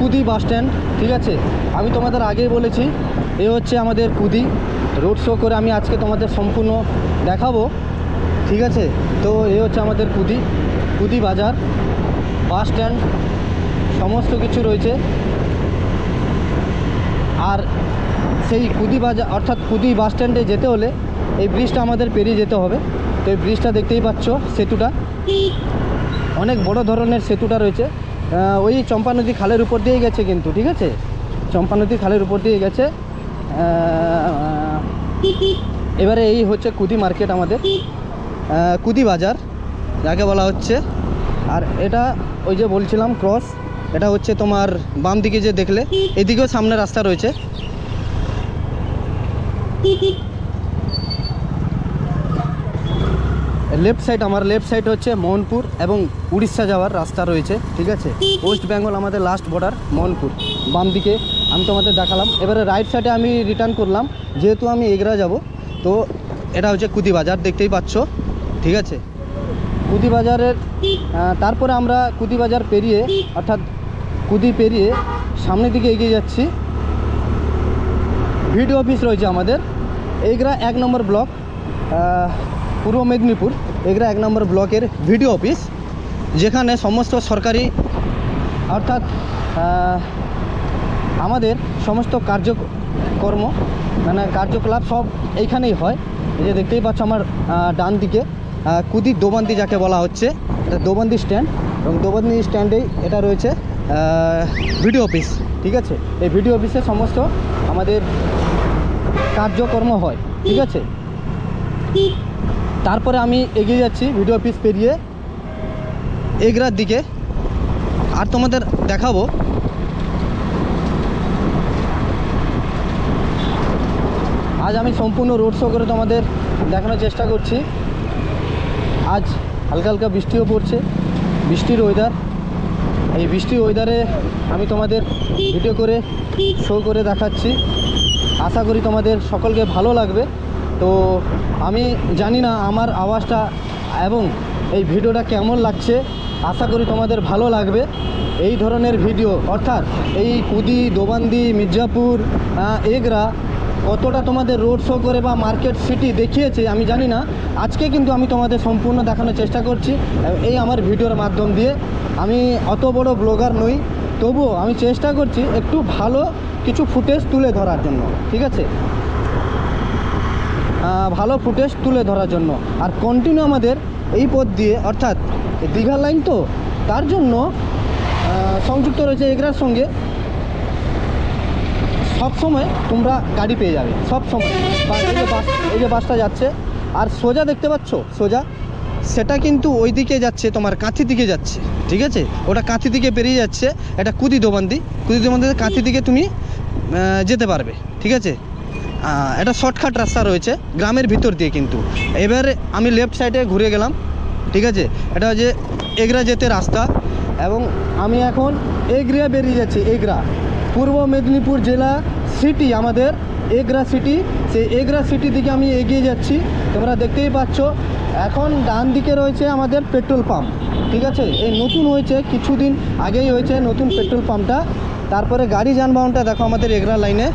কুদি bus stand, ঠিক আছে? আমি তোমাদের আগেই বলেছি, এ হচ্ছে আমাদের কুদি। রোড শো করে আমি আজকে তোমাদের সম্পূর্ণ দেখাবো, ঠিক আছে? তো এ হচ্ছে আমাদের কুদি কুদি বাজার, বাস স্ট্যান্ড, সমস্ত কিছু রয়েছে। আর সেই কুদি বাজার অর্থাৎ কুদি বাস স্ট্যান্ডে যেতে হলে এই ব্রিজটা আমাদের পেরিয়ে যেতে হবে। তো এই ব্রিজটা দেখতেই পাচ্ছ, সেতুটা। অনেক বড় ধরনের সেতুটা রয়েছে। ওই চম্পা নদী খালের উপর দিয়ে গেছে কিন্তু, ঠিক আছে? চম্পা নদী খালের উপর দিয়ে গেছে। এবারে এই হচ্ছে কুদি মার্কেট আমাদের। কুদি বাজার, যাকে বলা হচ্ছে। আর এটা ওই যে বলছিলাম ক্রস, এটা হচ্ছে তোমার বাম দিকে যে দেখলে, এদিকেও সামনে রাস্তা রয়েছে। লেফট সাইড আমার লেফট সাইড হচ্ছে মোহনপুর এবং উড়িষ্যা যাওয়ার রাস্তা রয়েছে ঠিক আছে? ওয়েস্ট বেঙ্গল আমাদের লাস্ট বর্ডার মোহনপুর। বাম দিকে আমি তোমাদের দেখালাম। এবারে রাইট সাইডে আমি রিটার্ন করলাম। যেহেতু আমি এগরা যাব তো এটা হচ্ছে কুদিবাজার দেখতেই পাচ্ছ ঠিক আছে? কুদি বাজারের আহ, তারপরে আমরা কুদিবাজার পেরিয়ে অর্থাৎ কুদি পেরিয়ে সামনের দিকে এগিয়ে যাচ্ছি। ভিডিও অফিস রয়েছে আমাদের। এগরা এক নম্বর ব্লক পূর্ব মেদিনীপুর, এগরা এক নম্বর ব্লকের ভিডিও অফিস, যেখানে সমস্ত সরকারি, অর্থাৎ আমাদের সমস্ত কার্যকর্ম মানে কার্যকলাপ সব এইখানেই হয়। এই যে দেখতেই পাচ্ছ আমার ডান দিকে কুদি দোবান্দি যাকে বলা হচ্ছে দোবান্দি স্ট্যান্ড এবং দোবান্দি স্ট্যান্ডেই এটা রয়েছে ভিডিও অফিস, ঠিক আছে? এই ভিডিও অফিসে সমস্ত আমাদের কার্যকর্ম হয়, ঠিক আছে? তারপরে আমি এগিয়ে যাচ্ছি ভিডিও অফিস পেরিয়ে এগরার দিকে। আর তোমাদের দেখাবো। আজ আমি সম্পূর্ণ রোড শো করে তোমাদের দেখানোর চেষ্টা করছি। আজ হালকা হালকা বৃষ্টিও পড়ছে, বৃষ্টির ওয়েদার এই বৃষ্টির ওয়েদারে আমি তোমাদের ভিডিও করে শো করে দেখাচ্ছি। আশা করি তোমাদের সকলকে ভালো লাগবে। তো আমি জানি না আমার আওয়াজটা এবং এই ভিডিওটা কেমন লাগছে। আশা করি তোমাদের ভালো লাগবে। এই ধরনের ভিডিও, অর্থাৎ এই কুদি, দোবান্দি, মির্জাপুর এগরা কতটা তোমাদের রোড শো করে বা মার্কেট সিটি দেখিয়েছে আমি জানি না। আজকে কিন্তু আমি তোমাদের সম্পূর্ণ দেখানোর চেষ্টা করছি, এই আমার ভিডিওর মাধ্যম দিয়ে। আমি অত বড় ব্লগার নই, তবুও আমি চেষ্টা করছি একটু ভালো কিছু ফুটেজ তুলে ধরার জন্য, ঠিক আছে? ভালো ফুটেজ তুলে ধরার জন্য। আর কন্টিনিউ আমাদের এই পথ দিয়ে, অর্থাৎ দীঘা লাইন তো, তার জন্য সংযুক্ত রয়েছে এগরার সঙ্গে। সব সময় তোমরা গাড়ি পেয়ে যাবে, সব সময়। এই যে বাস, এই যে বাসটা যাচ্ছে, আর সোজা দেখতে পাচ্ছ? সোজা। সেটা কিন্তু ওই দিকে যাচ্ছে, তোমার কাঁথি দিকে যাচ্ছে, ঠিক আছে? ওটা কাঁথি দিকে পেরিয়ে যাচ্ছে, এটা কুদি দোবান্দি। কুদি দোবান্দি কাঁথি দিকে তুমি যেতে পারবে, ঠিক আছে? এটা শর্টকাট রাস্তা রয়েছে, গ্রামের ভিতর দিয়ে কিন্তু। এবারে আমি লেফট সাইডে ঘুরে গেলাম, ঠিক আছে? এটা হচ্ছে এগরা যেতে রাস্তা, এবং আমি এখন এগরিয়া বেরিয়ে যাচ্ছি, এগরা। পূর্ব মেদিনীপুর জেলা সিটি আমাদের এগরা সিটি সেই এগরা সিটি দিকে আমি এগিয়ে যাচ্ছি, তোমরা দেখতেই পাচ্ছ। এখন ডান দিকে রয়েছে আমাদের পেট্রোল পাম্প ঠিক আছে? এই নতুন হয়েছে, কিছুদিন আগেই হয়েছে নতুন পেট্রোল পাম্পটা তারপরে গাড়ি যানবাহনটা দেখো আমাদের এগরা লাইনে